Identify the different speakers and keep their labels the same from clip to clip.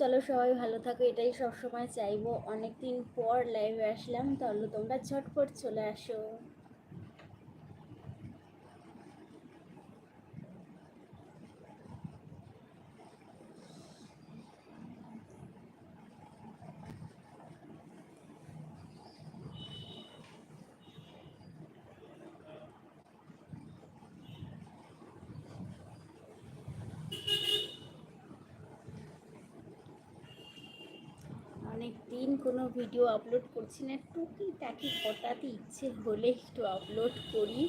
Speaker 1: চলো সবাই ভালো থাকো, এটাই সবসময় চাইব। অনেক দিন পর লাইভে আসলাম, তাহলে তোমরা ঝটপট চলে আসো অনেক দিন কোনো ভিডিও আপলোড করছি না, টুকিটাকি হঠাৎ ইচ্ছে হলে একটু আপলোড করি।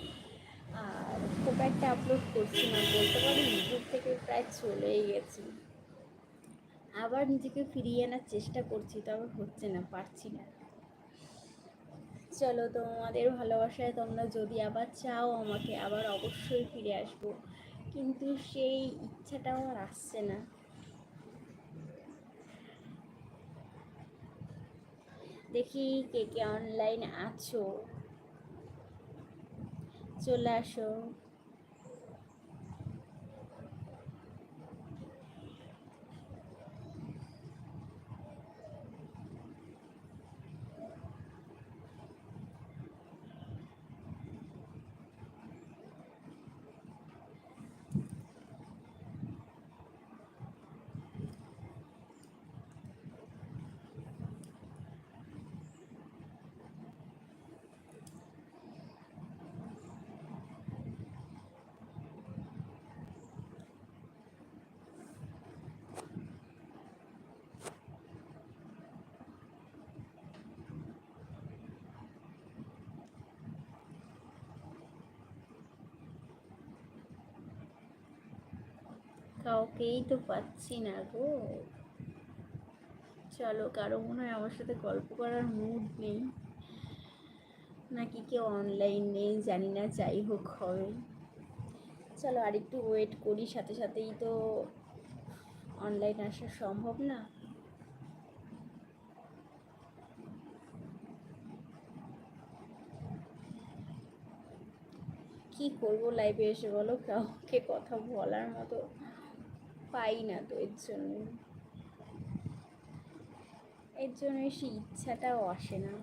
Speaker 1: আর খুব একটা আপলোড করছি না, বলতে পারি ইউটিউব থেকে প্রায় চলেই গেছি। আবার নিজেকে ফিরিয়ে আনার চেষ্টা করছি, তবে হচ্ছে না, পারছি না। চলো তোমাদের ভালোবাসায় তোমরা যদি আবার চাও আমাকে, আবার অবশ্যই ফিরে আসব। কিন্তু সেই ইচ্ছাটা আমার আসছে না। দেখি কে কে অনলাইন আছো। চলে আসো। কাউকেই তো পাচ্ছি না গো। চলো, কারও মনে হয় আমার সাথে গল্প করার মুড নেই। নাকি কেউ অনলাইন নেই, জানি না, যাই হোক হবে। চলো, আরেকটু ওয়েট করি, সাথে সাথেই তো অনলাইন আসা সম্ভব না। কি করব লাইভে এসে বলো, কাউকে কথা বলার মতো। পাই না তো এর জন্য। এর জন্য সেই ইচ্ছাটাও আসে না।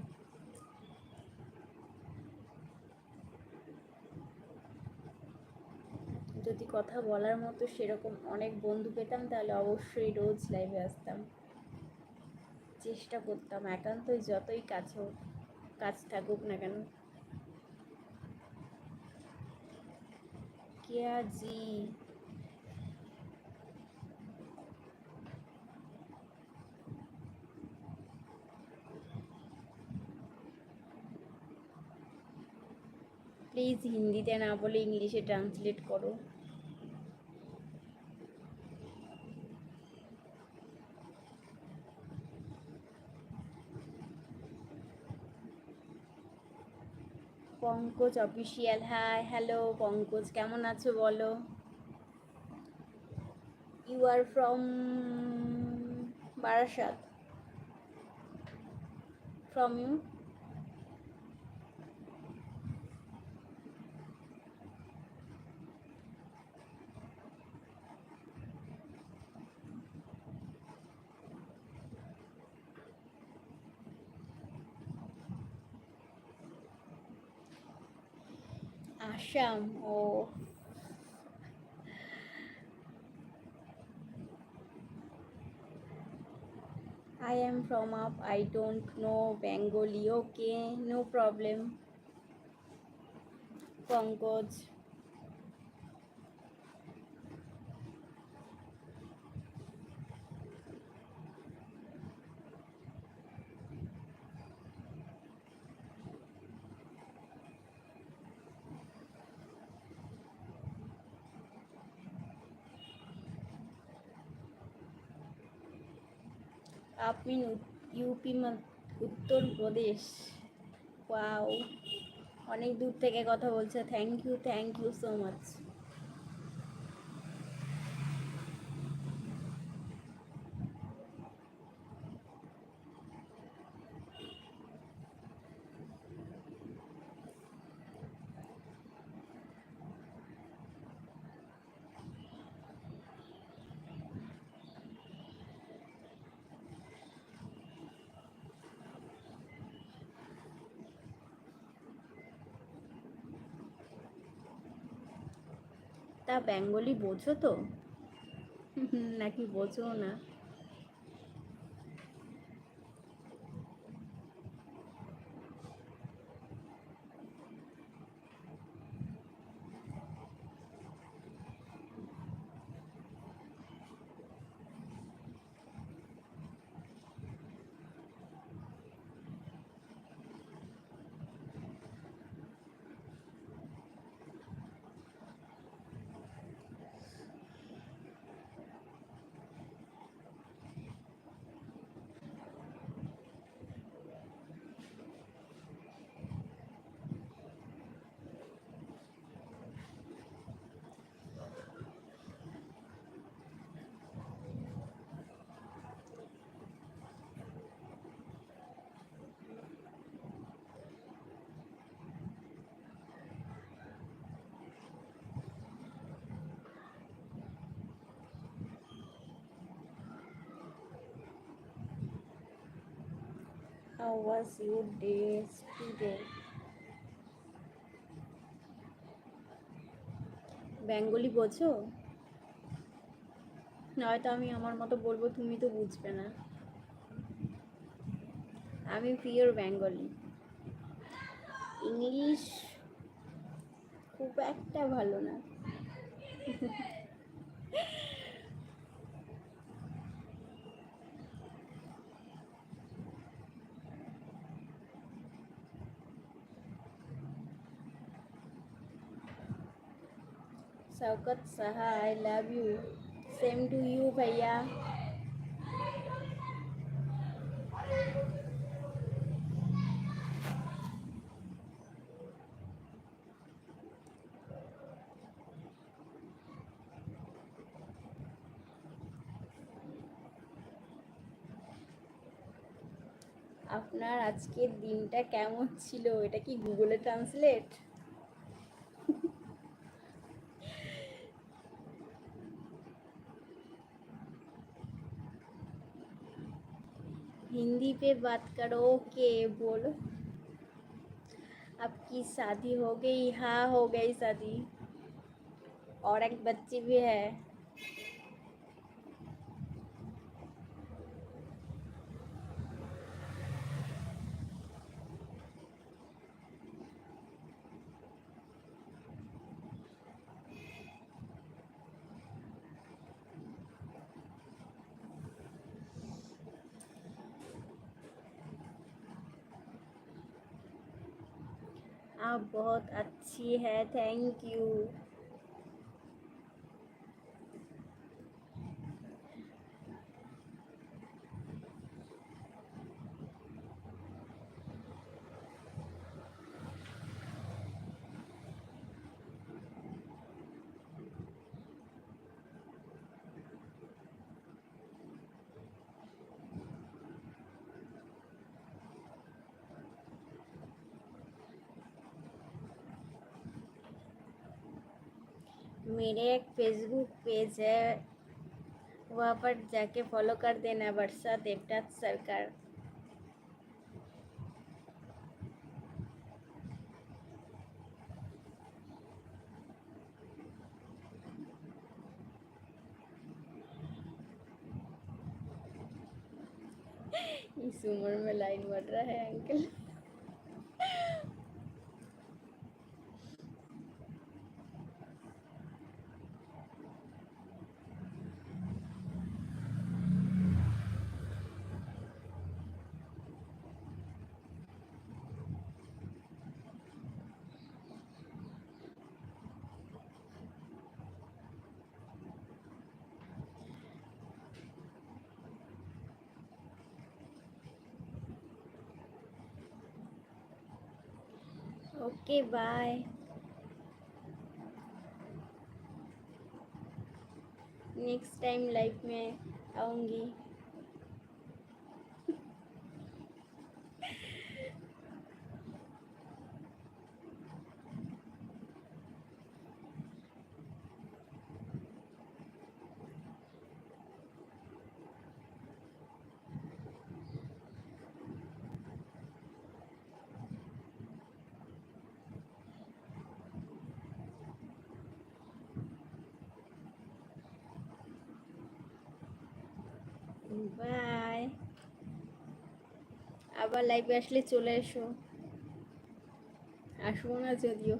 Speaker 1: যদি কথা বলার মতো সেরকম অনেক বন্ধু পেতাম, তাহলে অবশ্যই রোজ লাইভে আসতাম। চেষ্টা করতাম একান্তই যতই কাজ হোক কাজ থাকুক না কেন। কিয়া জি? প্লিজ হিন্দিতে না বলে ইংলিশে ট্রান্সলেট করো। Pankaj official hi hello Pankaj, কেমন আছো বলো? You are from Barasat from you Asyam. Oo. I am from up. I don't know Bengali. Okay, no problem. Congo's আপনি ইউপি উত্তরপ্রদেশ ওয়াও। অনেক দূর থেকে কথা বলছে। Thank you thank you so much তা বেঙ্গলি বোঝো তো? নাকি বোঝো না? How was your day today? Bengali বোঝো নয়তো আমি আমার মতো বলব, তুমি তো বুঝবে না। আমি পিওর বেঙ্গলি। ইংলিশ খুব একটা ভালো না। Shaukat Saha I love you same to you ভাইয়া আপনার আজকের দিনটা কেমন ছিল? এটা কি গুগলে ট্রান্সলেট पे बात करो के बोलो। आपकी शादी हो गई हाँ हो गई शादी। और एक बच्ची भी है। बहुत अच्छी है थैंक यू मेरे एक फेसबुक पेज है, वहाँ पर जाके फॉलो कर देना, वर्षा देवदत्त सरकार। इस उम्र में लाइन बढ़ रहा है, uncle. Okay bye next time life में आऊँगी। বাই। আবার লাইভে আসলে চলে এসো। আসব না যদিও।